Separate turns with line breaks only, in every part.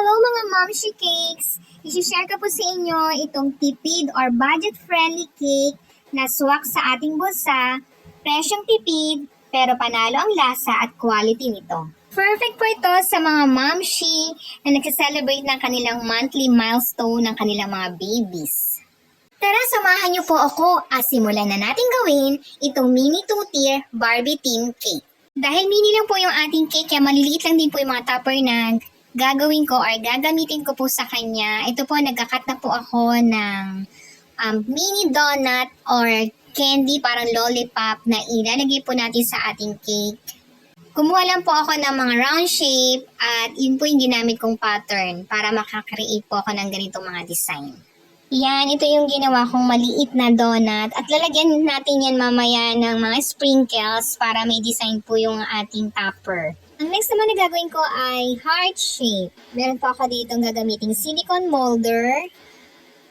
Hello mga Momshi Cakes! I-share ko po sa inyo itong tipid or budget-friendly cake na swak sa ating bulsa, presyong tipid, pero panalo ang lasa at quality nito. Perfect po ito sa mga momshi na nagsaselebrate ng kanilang monthly milestone ng kanilang mga babies. Tara, samahan niyo po ako at simulan na natin gawin itong mini two-tier Barbie theme cake. Dahil mini lang po yung ating cake, kaya maliliit lang din po yung mga topper na gagawin ko or gagamitin ko po sa kanya. Ito po, nagkakat na po ako ng um, mini donut or candy, parang lollipop na ilalagay po natin sa ating cake. Kumuha lang po ako ng mga round shape at yun po yung ginamit kong pattern para makakreate po ako ng ganitong mga design. Yan, ito yung ginawa kong maliit na donut at lalagyan natin yan mamaya ng mga sprinkles para may design po yung ating topper. Ang next naman na gagawin ko ay heart shape. Meron po ako dito gagamiting silicone molder.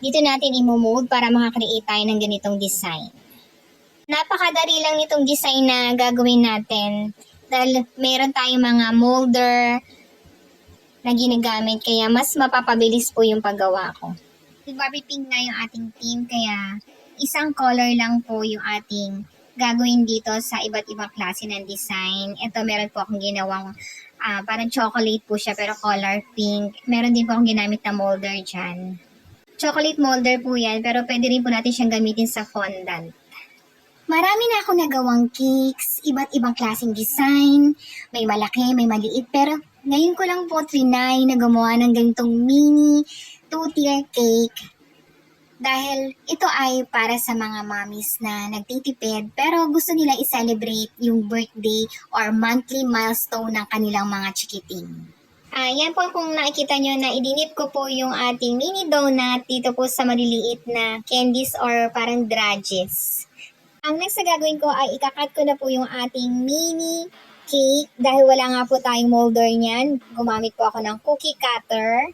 Dito natin imo-mold para makakreate tayo ng ganitong design. Napakadali lang nitong design na gagawin natin dahil meron tayong mga molder na ginagamit kaya mas mapapabilis po yung paggawa ko. Barbie pink na yung ating team kaya isang color lang po yung ating gagawin dito sa iba't ibang klase ng design. Ito meron po akong ginawang ah, parang chocolate po siya pero color pink. Meron din po akong ginamit na molder dyan. Chocolate molder po yan pero pwede rin po natin siyang gamitin sa fondant. Marami na akong nagawang cakes, iba't ibang klaseng design, may malaki, may maliit, pero ngayon ko lang po trinay na gumawa ng ganitong mini two-tier cake dahil ito ay para sa mga mommies na nagtitipid pero gusto nila i-celebrate yung birthday or monthly milestone ng kanilang mga chikiting. Ah, yan po kung nakikita nyo na idinip ko po yung ating mini donut dito po sa maliliit na candies or parang drudges. Ang next na gagawin ko ay ikakat ko na po yung ating mini cake dahil wala nga po tayong molder niyan. Gumamit po ako ng cookie cutter.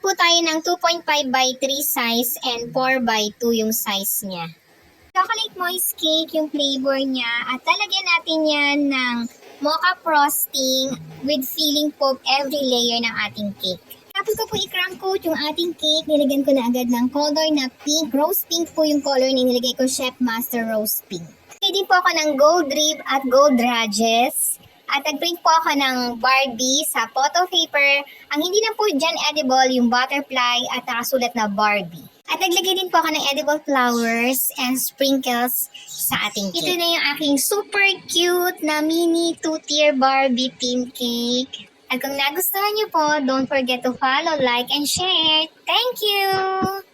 Po tayo ng 2.5 by 3 size and 4 by 2 yung size niya. Chocolate moist cake yung flavor niya at lalagyan natin yan ng mocha frosting with filling po every layer ng ating cake. Tapos ko po i-cram coat yung ating cake. Nilagyan ko na agad ng color na pink. Rose pink po yung color na nilagay ko Chef Master Rose Pink. Din po ako ng gold rib at gold ridges. At nag-print po ako ng Barbie sa photo paper. Ang hindi na po dyan edible yung butterfly at nakasulat na Barbie. At naglagay din po ako ng edible flowers and sprinkles sa ating cake. Ito na yung aking super cute na mini two-tier Barbie theme cake. At kung nagustuhan niyo po, don't forget to follow, like, and share. Thank you!